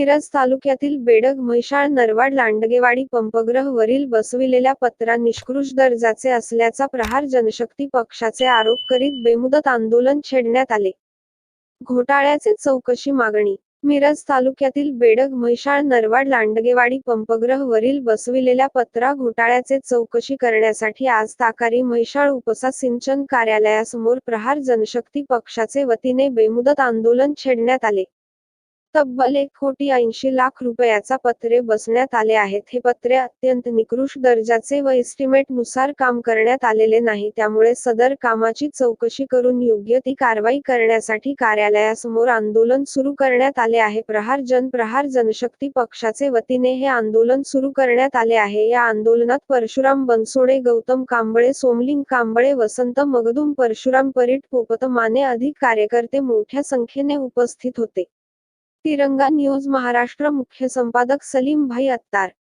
मिरज तालुक्यातील बेडग म्हैसाळ नरवाड लांडगेवाडी पंपग्रह वरील बसविलेल्या पत्रा निष्कृष दर्जाचे असल्याचा प्रहार जनशक्ती पक्षाचे आरोप करीत बेमुदत आंदोलन छेडण्यात आले. घोटाळ्याचे चौकशी मागणी. मिरज तालुक्यातील बेडग म्हैसाळ नरवाड लांडगेवाडी पंपग्रह वरील बसविलेल्या पत्रा घोटाळ्याचे चौकशी करण्यासाठी आज ताकारी म्हैसाळ उपसा सिंचन कार्यालयासमोर प्रहार जनशक्ती पक्षाचे वतीने बेमुदत आंदोलन छेडण्यात आले. तब्बल एक कोटी ऐंशी लाख रुपयाचा पत्रे बसण्यात आले आहेत हे पत्रे अत्यंत निकृष्ट दर्जाचे व एस्टिमेटनुसार काम करण्यात आलेले नाही त्यामुळे सदर कामाची चौकशी करून योग्य ती कारवाई करण्यासाठी कार्यालयासमोर आंदोलन सुरू करण्यात आले आहे. प्रहार जन प्रहार जनशक्ती पक्षाचे वतीने हे आंदोलन सुरू करण्यात आले आहे. या आंदोलनात परशुराम बनसोडे गौतम कांबळे सोमलिंग कांबळे वसंत मगदुम परशुराम परीट पोपत माने अधिक कार्यकर्ते मोठ्या संख्येने उपस्थित होते. तिरंगा न्यूज महाराष्ट्र मुख्य संपादक सलीम भाई अत्तार.